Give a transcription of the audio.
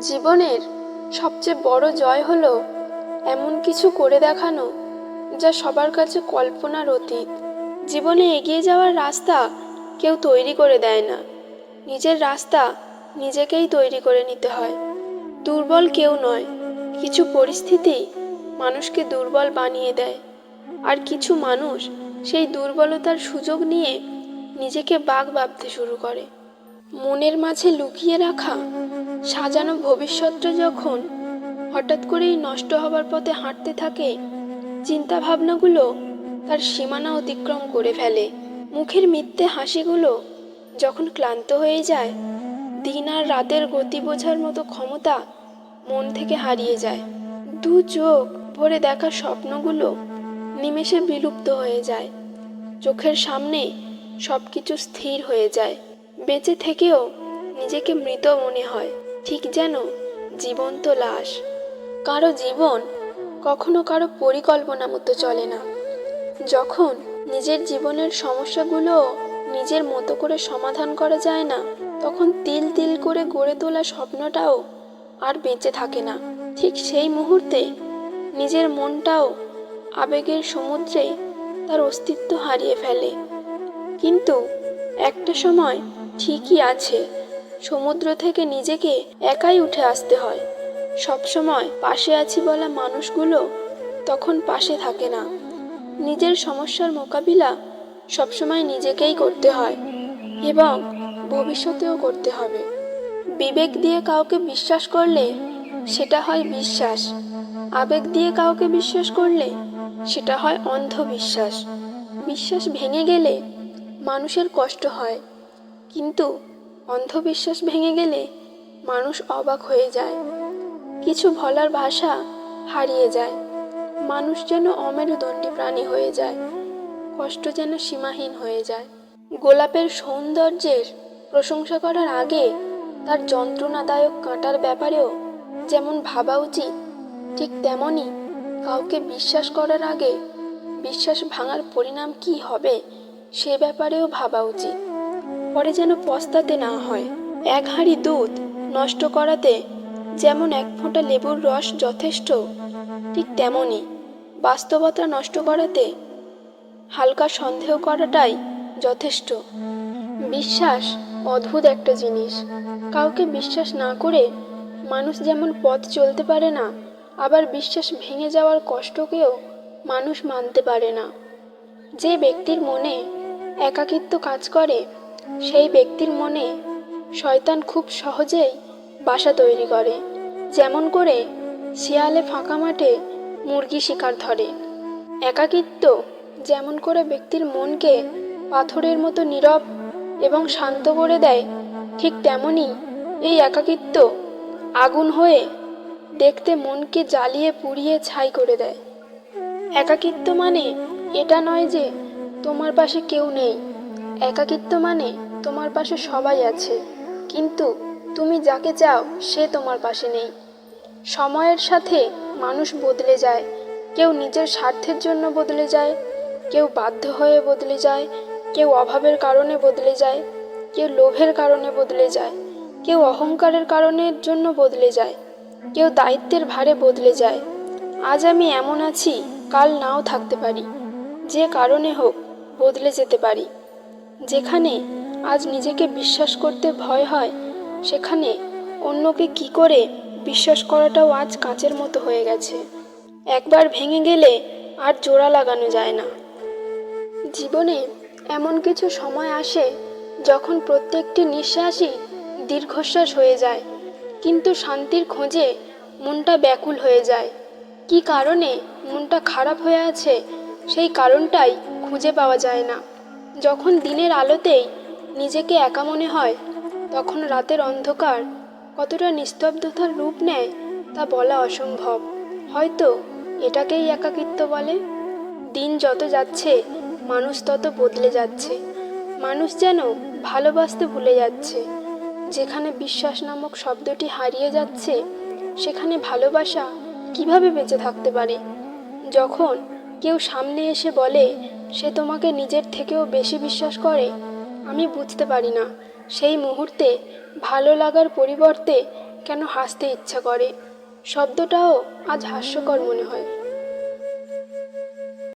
জীবনের সবচেয়ে বড় জয় হলো এমন কিছু করে দেখানো যা সবার কাছে কল্পনার অতীত। জীবনে এগিয়ে যাওয়ার রাস্তা কেউ তৈরি করে দেয় না। নিজের রাস্তা নিজেকেই তৈরি করে নিতে হয়। দুর্বল কেউ নয়, কিছু পরিস্থিতি মানুষকে দুর্বল বানিয়ে দেয়। আর কিছু মানুষ সেই দুর্বলতার সুযোগ নিয়ে নিজেকে বাঘ ভাবতে শুরু করে। মনের মাঝে লুকিয়ে রাখা, সাজানো ভবিষ্যৎটা যখন হঠাৎ করেই নষ্ট হবার পথে হাঁটতে থাকে চিন্তা ভাবনাগুলো তার সীমানা অতিক্রম করে ফেলে। মুখের মিথ্যে হাসিগুলো যখন ক্লান্ত হয়ে যায়, দিন আর রাতের গতি বোঝার মতো ক্ষমতা মন থেকে হারিয়ে যায়। দু চোখ ভরে দেখা স্বপ্নগুলো নিমেষে বিলুপ্ত হয়ে যায়। চোখের সামনে সব কিছু স্থির হয়ে যায়। বেঁচে থেকেও নিজেকে মৃত মনে হয়। ঠিক যেন জীবন্ত লাশ। কারও জীবন কখনো কারও পরিকল্পনা মতো চলে না। যখন নিজের জীবনের সমস্যাগুলো নিজের মতো করে সমাধান করা যায় না, তখন তিল তিল করে গড়ে তোলা স্বপ্নটাও আর বেঁচে থাকে না। ঠিক সেই মুহূর্তে নিজের মনটাও আবেগের সমুদ্রে তার অস্তিত্ব হারিয়ে ফেলে। কিন্তু একটা সময় ঠিকই আছে। সমুদ্র থেকে নিজেকে একাই উঠে আসতে হয়। সব সময় পাশে আছি বলা মানুষগুলো তখন পাশে থাকে না। নিজের সমস্যার মোকাবিলা সবসময় নিজেকেই করতে হয় এবং ভবিষ্যতেও করতে হবে। বিবেক দিয়ে কাউকে বিশ্বাস করলে সেটা হয় বিশ্বাস। আবেগ দিয়ে কাউকে বিশ্বাস করলে সেটা হয় অন্ধবিশ্বাস। বিশ্বাস ভেঙে গেলে মানুষের কষ্ট হয়। কিন্তু অন্ধবিশ্বাস ভেঙে গেলে মানুষ অবাক হয়ে যায়। কিছু বলার ভাষা হারিয়ে যায়। মানুষ যেন অমেরুদণ্ডী প্রাণী হয়ে যায়, কষ্ট যেন সীমাহীন হয়ে যায়। গোলাপের সৌন্দর্যের প্রশংসা করার আগে তার যন্ত্রণাদায়ক কাঁটার ব্যাপারেও যেমন ভাবা উচিত, ঠিক তেমনই কাউকে বিশ্বাস করার আগে বিশ্বাস ভাঙার পরিণাম কি হবে সে ব্যাপারেও ভাবা উচিত। পরে যেন পস্তাতে না হয়। এক হাঁড়ি দুধ নষ্ট করাতে যেমন এক ফোঁটা লেবুর রস যথেষ্ট, ঠিক তেমনই বাস্তবতা নষ্ট করাতে হালকা সন্দেহ করাটাই যথেষ্ট। বিশ্বাস অদ্ভুত একটা জিনিস। কাউকে বিশ্বাস না করে মানুষ যেমন পথ চলতে পারে না, আবার বিশ্বাস ভেঙে যাওয়ার কষ্টকেও মানুষ মানতে পারে না। যে ব্যক্তির মনে একাকিত্ব কাজ করে সেই ব্যক্তির মনে শয়তান খুব সহজেই বাসা তৈরি করে। যেমন করে শিয়ালে ফাঁকা মাঠে মুরগি শিকার ধরে। একাকিত্ব যেমন করে ব্যক্তির মনকে পাথরের মতো নীরব এবং শান্ত করে দেয়, ঠিক তেমনই এই একাকিত্ব আগুন হয়ে দেখতে মনকে জ্বালিয়ে পুড়িয়ে ছাই করে দেয়। একাকিত্ব মানে এটা নয় যে তোমার পাশে কেউ নেই। একাকিত্ব মানে তোমার পাশে সবাই আছে, কিন্তু তুমি যাকে চাও সে তোমার পাশে নেই। সময়ের সাথে মানুষ বদলে যায়, কেউ নিজের স্বার্থের জন্য বদলে যায়, কেউ বাধ্য হয়ে বদলে যায়, কেউ অভাবের কারণে বদলে যায়, কেউ লোভের কারণে বদলে যায়, কেউ অহংকারের কারণের জন্য বদলে যায়, কেউ দায়িত্বের ভারে বদলে যায়। আজ আমি এমন আছি, কাল নাও থাকতে পারি, যে কারণে হোক বদলে যেতে পারি। যেখানে আজ নিজেকে বিশ্বাস করতে ভয় হয়, সেখানে অন্যকে কি করে বিশ্বাস করাটাও আজ কাঁচের মতো হয়ে গেছে। একবার ভেঙে গেলে আর জোড়া লাগানো যায় না। জীবনে এমন কিছু সময় আসে যখন প্রত্যেকটি নিঃশ্বাসই দীর্ঘশ্বাস হয়ে যায়, কিন্তু শান্তির খোঁজে মনটা ব্যাকুল হয়ে যায়। কি কারণে মনটা খারাপ হয়ে আছে সেই কারণটাই খুঁজে পাওয়া যায় না। যখন দিনের আলোতেই নিজেকে একা মনে হয়, তখন রাতের অন্ধকার কতটা নিস্তব্ধতার রূপ নেয় তা বলা অসম্ভব। হয়তো এটাকেই একাকিত্ব বলে। দিন যত যাচ্ছে, মানুষ তত বদলে যাচ্ছে। মানুষ যেন ভালোবাসতে ভুলে যাচ্ছে। যেখানে বিশ্বাস নামক শব্দটি হারিয়ে যাচ্ছে, সেখানে ভালোবাসা কীভাবে বেঁচে থাকতে পারে? যখন কেউ সামনে এসে বলে, সে তোমাকে নিজের থেকেও বেশি বিশ্বাস করে? আমি বুঝতে পারি না। সেই মুহূর্তে ভালো লাগার পরিবর্তে কেন হাসতে ইচ্ছা করে? শব্দটাও আজ হাস্যকর মনে হয়।